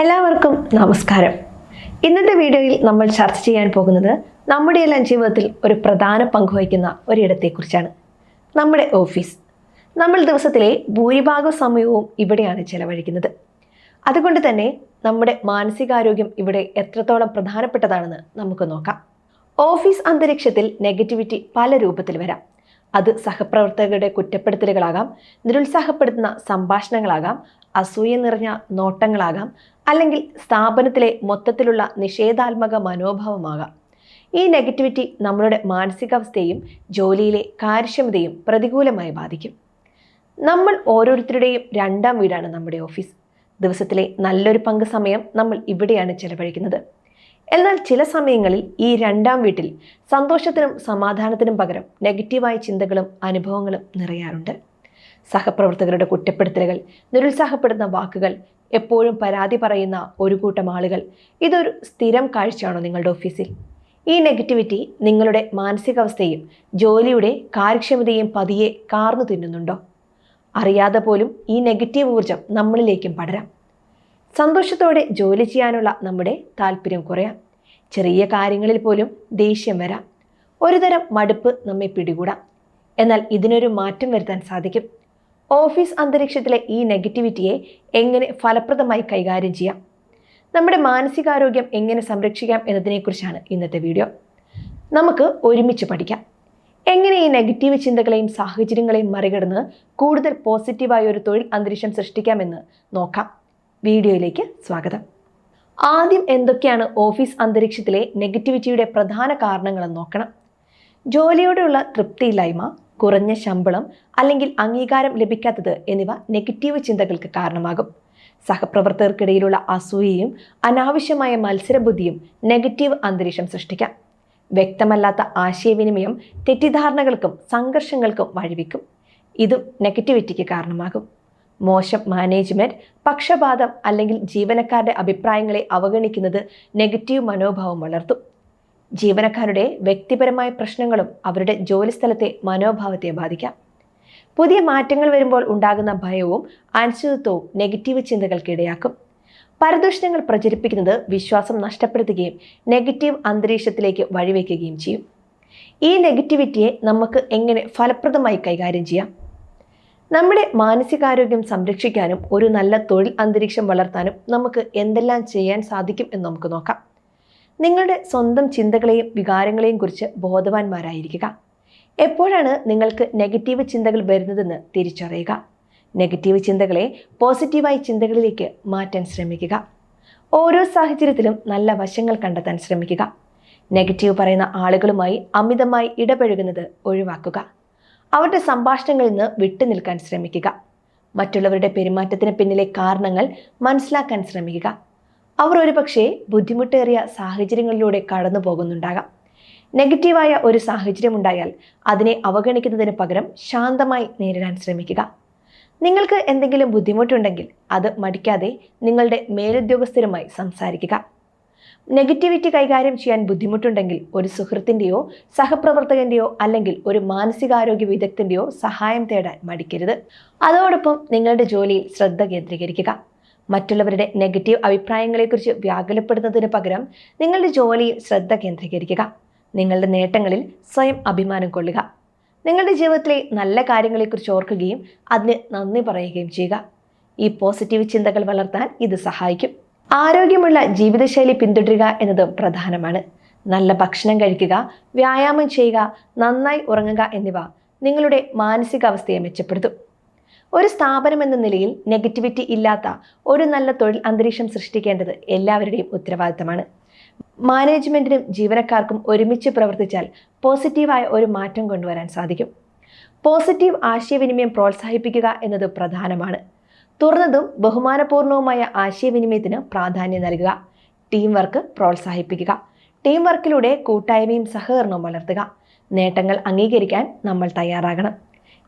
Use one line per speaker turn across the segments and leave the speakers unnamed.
എല്ലാവർക്കും നമസ്കാരം. ഇന്നത്തെ വീഡിയോയിൽ നമ്മൾ ചർച്ച ചെയ്യാൻ പോകുന്നത് നമ്മുടെ എല്ലാം ജീവിതത്തിൽ ഒരു പ്രധാന പങ്ക് വഹിക്കുന്ന ഒരിടത്തെക്കുറിച്ചാണ്. നമ്മുടെ ഓഫീസ്. നമ്മൾ ദിവസത്തിലെ ഭൂരിഭാഗം സമയവും ഇവിടെയാണ് ചെലവഴിക്കുന്നത്. അതുകൊണ്ട് തന്നെ നമ്മുടെ മാനസികാരോഗ്യം ഇവിടെ എത്രത്തോളം പ്രധാനപ്പെട്ടതാണെന്ന് നമുക്ക് നോക്കാം. ഓഫീസ് അന്തരീക്ഷത്തിൽ നെഗറ്റിവിറ്റി പല രൂപത്തിൽ വരാം. അത് സഹപ്രവർത്തകരുടെ കുറ്റപ്പെടുത്തലുകളാകാം നിരുത്സാഹപ്പെടുത്തുന്ന സംഭാഷണങ്ങളാകാം അസൂയ നിറഞ്ഞ നോട്ടങ്ങളാകാം അല്ലെങ്കിൽ സ്ഥാപനത്തിലെ മൊത്തത്തിലുള്ള നിഷേധാത്മക മനോഭാവമാകാം. ഈ നെഗറ്റിവിറ്റി നമ്മളുടെ മാനസികാവസ്ഥയും ജോലിയിലെ കാര്യക്ഷമതയും പ്രതികൂലമായി ബാധിക്കും. നമ്മൾ ഓരോരുത്തരുടെയും രണ്ടാം വീടാണ് നമ്മുടെ ഓഫീസ്. ദിവസത്തിലെ നല്ലൊരു പങ്ക് സമയം നമ്മൾ ഇവിടെയാണ് ചെലവഴിക്കുന്നത്. എന്നാൽ ചില സമയങ്ങളിൽ ഈ രണ്ടാം വീട്ടിൽ സന്തോഷത്തിനും സമാധാനത്തിനും പകരം നെഗറ്റീവായ ചിന്തകളും അനുഭവങ്ങളും നിറയാറുണ്ട്. സഹപ്രവർത്തകരുടെ കുറ്റപ്പെടുത്തലുകൾ നിരുത്സാഹപ്പെടുന്ന വാക്കുകൾ എപ്പോഴും പരാതി പറയുന്ന ഒരു കൂട്ടം ആളുകൾ ഇതൊരു സ്ഥിരം കാഴ്ചയാണോ നിങ്ങളുടെ ഓഫീസിൽ? ഈ നെഗറ്റിവിറ്റി നിങ്ങളുടെ മാനസികാവസ്ഥയും ജോലിയുടെ കാര്യക്ഷമതയും പതിയെ കാർന്നു തിന്നുന്നുണ്ടോ? അറിയാതെ പോലും ഈ നെഗറ്റീവ് ഊർജം നമ്മളിലേക്കും പടരാം. സന്തോഷത്തോടെ ജോലി ചെയ്യാനുള്ള നമ്മുടെ താല്പര്യം കുറയാം. ചെറിയ കാര്യങ്ങളിൽ പോലും ദേഷ്യം വരാം. ഒരുതരം മടുപ്പ് നമ്മെ പിടികൂടാം. എന്നാൽ ഇതിനൊരു മാറ്റം വരുത്താൻ സാധിക്കും. ഓഫീസ് അന്തരീക്ഷത്തിലെ ഈ നെഗറ്റിവിറ്റിയെ എങ്ങനെ ഫലപ്രദമായി കൈകാര്യം ചെയ്യാം? നമ്മുടെ മാനസികാരോഗ്യം എങ്ങനെ സംരക്ഷിക്കാം എന്നതിനെക്കുറിച്ചാണ് ഇന്നത്തെ വീഡിയോ. നമുക്ക് ഒരുമിച്ച് പഠിക്കാം. എങ്ങനെ ഈ നെഗറ്റീവ് ചിന്തകളെയും സാഹചര്യങ്ങളെയും മറികടന്ന് കൂടുതൽ പോസിറ്റീവായ ഒരു തൊഴിൽ അന്തരീക്ഷം സൃഷ്ടിക്കാമെന്ന് നോക്കാം. വീഡിയോയിലേക്ക് സ്വാഗതം. ആദ്യം എന്തൊക്കെയാണ് ഓഫീസ് അന്തരീക്ഷത്തിലെ നെഗറ്റിവിറ്റിയുടെ പ്രധാന കാരണങ്ങളെന്ന് നോക്കണം. ജോലിയോടുള്ള തൃപ്തിയില്ലായ്മ കുറഞ്ഞ ശമ്പളം അല്ലെങ്കിൽ അംഗീകാരം ലഭിക്കാത്തത് എന്നിവ നെഗറ്റീവ് ചിന്തകൾക്ക് കാരണമാകും. സഹപ്രവർത്തകർക്കിടയിലുള്ള അസൂയയും അനാവശ്യമായ മത്സരബുദ്ധിയും നെഗറ്റീവ് അന്തരീക്ഷം സൃഷ്ടിക്കാം. വ്യക്തമല്ലാത്ത ആശയവിനിമയം തെറ്റിദ്ധാരണകൾക്കും സംഘർഷങ്ങൾക്കും വഴിവെക്കും. ഇതും നെഗറ്റിവിറ്റിക്ക് കാരണമാകും. മോശം മാനേജ്മെന്റ് പക്ഷപാതം അല്ലെങ്കിൽ ജീവനക്കാരുടെ അഭിപ്രായങ്ങളെ അവഗണിക്കുന്നത് നെഗറ്റീവ് മനോഭാവം വളർത്തും. ജീവനക്കാരുടെ വ്യക്തിപരമായ പ്രശ്നങ്ങളും അവരുടെ ജോലിസ്ഥലത്തെ മനോഭാവത്തെ ബാധിക്കാം. പുതിയ മാറ്റങ്ങൾ വരുമ്പോൾ ഉണ്ടാകുന്ന ഭയവും അനിശ്ചിതത്വവും നെഗറ്റീവ് ചിന്തകൾക്ക് ഇടയാക്കും പരദൂഷണങ്ങൾ പ്രചരിപ്പിക്കുന്നത് വിശ്വാസം നഷ്ടപ്പെടുത്തുകയും നെഗറ്റീവ് അന്തരീക്ഷത്തിലേക്ക് വഴിവെക്കുകയും ചെയ്യും. ഈ നെഗറ്റിവിറ്റിയെ നമുക്ക് എങ്ങനെ ഫലപ്രദമായി കൈകാര്യം ചെയ്യാം? നമ്മുടെ മാനസികാരോഗ്യം സംരക്ഷിക്കാനും ഒരു നല്ല തൊഴിൽ അന്തരീക്ഷം വളർത്താനും നമുക്ക് എന്തെല്ലാം ചെയ്യാൻ സാധിക്കും എന്ന് നമുക്ക് നോക്കാം. നിങ്ങളുടെ സ്വന്തം ചിന്തകളെയും വികാരങ്ങളെയും കുറിച്ച് ബോധവാന്മാരായിരിക്കുക. എപ്പോഴാണ് നിങ്ങൾക്ക് നെഗറ്റീവ് ചിന്തകൾ വരുന്നതെന്ന് തിരിച്ചറിയുക. നെഗറ്റീവ് ചിന്തകളെ പോസിറ്റീവായ ചിന്തകളിലേക്ക് മാറ്റാൻ ശ്രമിക്കുക. ഓരോ സാഹചര്യത്തിലും നല്ല വശങ്ങൾ കണ്ടെത്താൻ ശ്രമിക്കുക. നെഗറ്റീവ് പറയുന്ന ആളുകളുമായി അമിതമായി ഇടപഴകുന്നത് ഒഴിവാക്കുക. അവരുടെ സംഭാഷണങ്ങളിൽ നിന്ന് വിട്ടുനിൽക്കാൻ ശ്രമിക്കുക. മറ്റുള്ളവരുടെ പെരുമാറ്റത്തിന് പിന്നിലെ കാരണങ്ങൾ മനസ്സിലാക്കാൻ ശ്രമിക്കുക. അവർ ഒരുപക്ഷെ ബുദ്ധിമുട്ടേറിയ സാഹചര്യങ്ങളിലൂടെ കടന്നു പോകുന്നുണ്ടാകാം നെഗറ്റീവായ ഒരു സാഹചര്യം ഉണ്ടായാൽ അതിനെ അവഗണിക്കുന്നതിന് പകരം ശാന്തമായി നേരിടാൻ ശ്രമിക്കുക. നിങ്ങൾക്ക് എന്തെങ്കിലും ബുദ്ധിമുട്ടുണ്ടെങ്കിൽ അത് മടിക്കാതെ നിങ്ങളുടെ മേലുദ്യോഗസ്ഥരുമായി സംസാരിക്കുക. നെഗറ്റിവിറ്റി കൈകാര്യം ചെയ്യാൻ ബുദ്ധിമുട്ടുണ്ടെങ്കിൽ ഒരു സുഹൃത്തിന്റെയോ സഹപ്രവർത്തകന്റെയോ അല്ലെങ്കിൽ ഒരു മാനസികാരോഗ്യ വിദഗ്ധന്റെയോ സഹായം തേടാൻ മടിക്കരുത്. അതോടൊപ്പം നിങ്ങളുടെ ജോലിയിൽ ശ്രദ്ധ കേന്ദ്രീകരിക്കുക. മറ്റുള്ളവരുടെ നെഗറ്റീവ് അഭിപ്രായങ്ങളെക്കുറിച്ച് വ്യാകുലപ്പെടുന്നതിന് പകരം നിങ്ങളുടെ ജോലിയിൽ ശ്രദ്ധ കേന്ദ്രീകരിക്കുക. നിങ്ങളുടെ നേട്ടങ്ങളിൽ സ്വയം അഭിമാനം കൊള്ളുക. നിങ്ങളുടെ ജീവിതത്തിലെ നല്ല കാര്യങ്ങളെക്കുറിച്ച് ഓർക്കുകയും അതിന് നന്ദി പറയുകയും ചെയ്യുക. ഈ പോസിറ്റീവ് ചിന്തകൾ വളർത്താൻ ഇത് സഹായിക്കും. ആരോഗ്യമുള്ള ജീവിതശൈലി പിന്തുടരുക എന്നത് പ്രധാനമാണ്. നല്ല ഭക്ഷണം കഴിക്കുക വ്യായാമം ചെയ്യുക നന്നായി ഉറങ്ങുക എന്നിവ നിങ്ങളുടെ മാനസികാവസ്ഥയെ മെച്ചപ്പെടുത്തും. ഒരു സ്ഥാപനം എന്ന നിലയിൽ നെഗറ്റിവിറ്റി ഇല്ലാത്ത ഒരു നല്ല തൊഴിൽ അന്തരീക്ഷം സൃഷ്ടിക്കേണ്ടത് എല്ലാവരുടെയും ഉത്തരവാദിത്തമാണ്. മാനേജ്മെന്റിനും ജീവനക്കാർക്കും ഒരുമിച്ച് പ്രവർത്തിച്ചാൽ പോസിറ്റീവായ ഒരു മാറ്റം കൊണ്ടുവരാൻ സാധിക്കും. പോസിറ്റീവ് ആശയവിനിമയം പ്രോത്സാഹിപ്പിക്കുക എന്നത് പ്രധാനമാണ്. തുറന്നതും ബഹുമാനപൂർണവുമായ ആശയവിനിമയത്തിന് പ്രാധാന്യം നൽകുക. ടീം വർക്ക് പ്രോത്സാഹിപ്പിക്കുക. ടീം വർക്കിലൂടെ കൂട്ടായ്മയും സഹകരണവും വളർത്തുക. നേട്ടങ്ങൾ അംഗീകരിക്കാൻ നമ്മൾ തയ്യാറാകണം.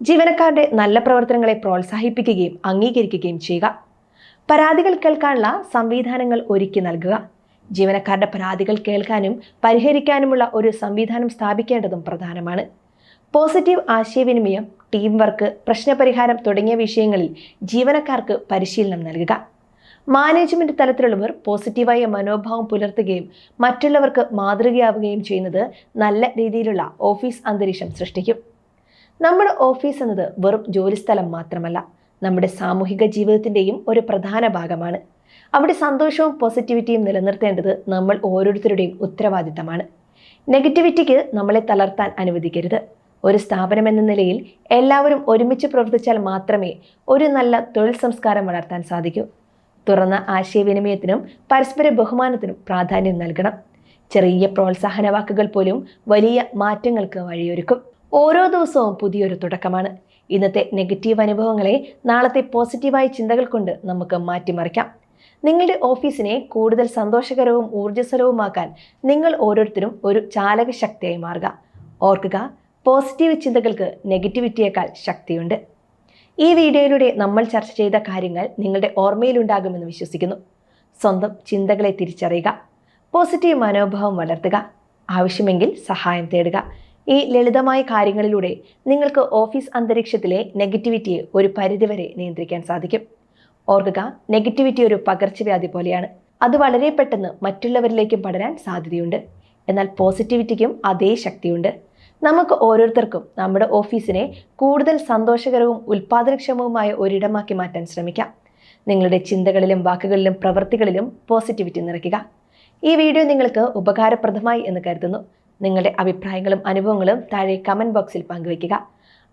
ജീവനക്കാരുടെ നല്ല പ്രവർത്തനങ്ങളെ പ്രോത്സാഹിപ്പിക്കുകയും അംഗീകരിക്കുകയും ചെയ്യുക. പരാതികൾ കേൾക്കാനുള്ള സംവിധാനങ്ങൾ ഒരുക്കി നൽകുക. ജീവനക്കാരുടെ പരാതികൾ കേൾക്കാനും പരിഹരിക്കാനുമുള്ള ഒരു സംവിധാനം സ്ഥാപിക്കേണ്ടതും പ്രധാനമാണ്. പോസിറ്റീവ് ആശയവിനിമയം ടീം വർക്ക് പ്രശ്നപരിഹാരം തുടങ്ങിയ വിഷയങ്ങളിൽ ജീവനക്കാർക്ക് പരിശീലനം നൽകുക. മാനേജ്മെന്റ് തലത്തിലുള്ളവർ പോസിറ്റീവായ മനോഭാവം പുലർത്തുകയും മറ്റുള്ളവർക്ക് മാതൃകയാവുകയും ചെയ്യുന്നത് നല്ല രീതിയിലുള്ള ഓഫീസ് അന്തരീക്ഷം സൃഷ്ടിക്കും. നമ്മുടെ ഓഫീസ് എന്നത് വെറും ജോലിസ്ഥലം മാത്രമല്ല നമ്മുടെ സാമൂഹിക ജീവിതത്തിന്റെയും ഒരു പ്രധാന ഭാഗമാണ്. അവിടെ സന്തോഷവും പോസിറ്റിവിറ്റിയും നിലനിർത്തേണ്ടത് നമ്മൾ ഓരോരുത്തരുടെയും ഉത്തരവാദിത്തമാണ്. നെഗറ്റിവിറ്റിക്ക് നമ്മളെ തളർത്താൻ അനുവദിക്കരുത്. ഒരു സ്ഥാപനം എന്ന നിലയിൽ എല്ലാവരും ഒരുമിച്ച് പ്രവർത്തിച്ചാൽ മാത്രമേ ഒരു നല്ല തൊഴിൽ സംസ്കാരം വളർത്താൻ സാധിക്കൂ. തുറന്ന ആശയവിനിമയത്തിനും പരസ്പര ബഹുമാനത്തിനും പ്രാധാന്യം നൽകണം. ചെറിയ പ്രോത്സാഹന വാക്കുകൾ പോലും വലിയ മാറ്റങ്ങൾക്ക് വഴിയൊരുക്കും. ഓരോ ദിവസവും പുതിയൊരു തുടക്കമാണ്. ഇന്നത്തെ നെഗറ്റീവ് അനുഭവങ്ങളെ നാളത്തെ പോസിറ്റീവായ ചിന്തകൾ കൊണ്ട് നമുക്ക് മാറ്റിമറിക്കാം. നിങ്ങളുടെ ഓഫീസിനെ കൂടുതൽ സന്തോഷകരവും ഊർജസ്വലവുമാക്കാൻ നിങ്ങൾ ഓരോരുത്തരും ഒരു ചാലക ശക്തിയായി മാറുക. ഓർക്കുക പോസിറ്റീവ് ചിന്തകൾക്ക് നെഗറ്റിവിറ്റിയേക്കാൾ ശക്തിയുണ്ട്. ഈ വീഡിയോയിലൂടെ നമ്മൾ ചർച്ച ചെയ്ത കാര്യങ്ങൾ നിങ്ങളുടെ ഓർമ്മയിലുണ്ടാകുമെന്ന് വിശ്വസിക്കുന്നു. സ്വന്തം ചിന്തകളെ തിരിച്ചറിയുക പോസിറ്റീവ് മനോഭാവം വളർത്തുക ആവശ്യമെങ്കിൽ സഹായം തേടുക. ഈ ലളിതമായ കാര്യങ്ങളിലൂടെ നിങ്ങൾക്ക് ഓഫീസ് അന്തരീക്ഷത്തിലെ നെഗറ്റിവിറ്റിയെ ഒരു പരിധിവരെ നിയന്ത്രിക്കാൻ സാധിക്കും. ഓർക്കുക നെഗറ്റിവിറ്റി ഒരു പകർച്ചവ്യാധി പോലെയാണ്. അത് വളരെ പെട്ടെന്ന് മറ്റുള്ളവരിലേക്കും പടരാൻ സാധ്യതയുണ്ട്. എന്നാൽ പോസിറ്റിവിറ്റിക്കും അതേ ശക്തിയുണ്ട്. നമുക്ക് ഓരോരുത്തർക്കും നമ്മുടെ ഓഫീസിനെ കൂടുതൽ സന്തോഷകരവും ഉൽപ്പാദനക്ഷമവുമായ ഒരിടമാക്കി മാറ്റാൻ ശ്രമിക്കാം. നിങ്ങളുടെ ചിന്തകളിലും വാക്കുകളിലും പ്രവൃത്തികളിലും പോസിറ്റിവിറ്റി നിറയ്ക്കുക. ഈ വീഡിയോ നിങ്ങൾക്ക് ഉപകാരപ്രദമായി എന്ന് കരുതുന്നു. നിങ്ങളുടെ അഭിപ്രായങ്ങളും അനുഭവങ്ങളും താഴെ കമന്റ് ബോക്സിൽ പങ്കുവയ്ക്കുക.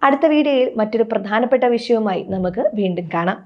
അടുത്ത വീഡിയോയിൽ മറ്റൊരു പ്രധാനപ്പെട്ട വിഷയവുമായി നമുക്ക് വീണ്ടും കാണാം.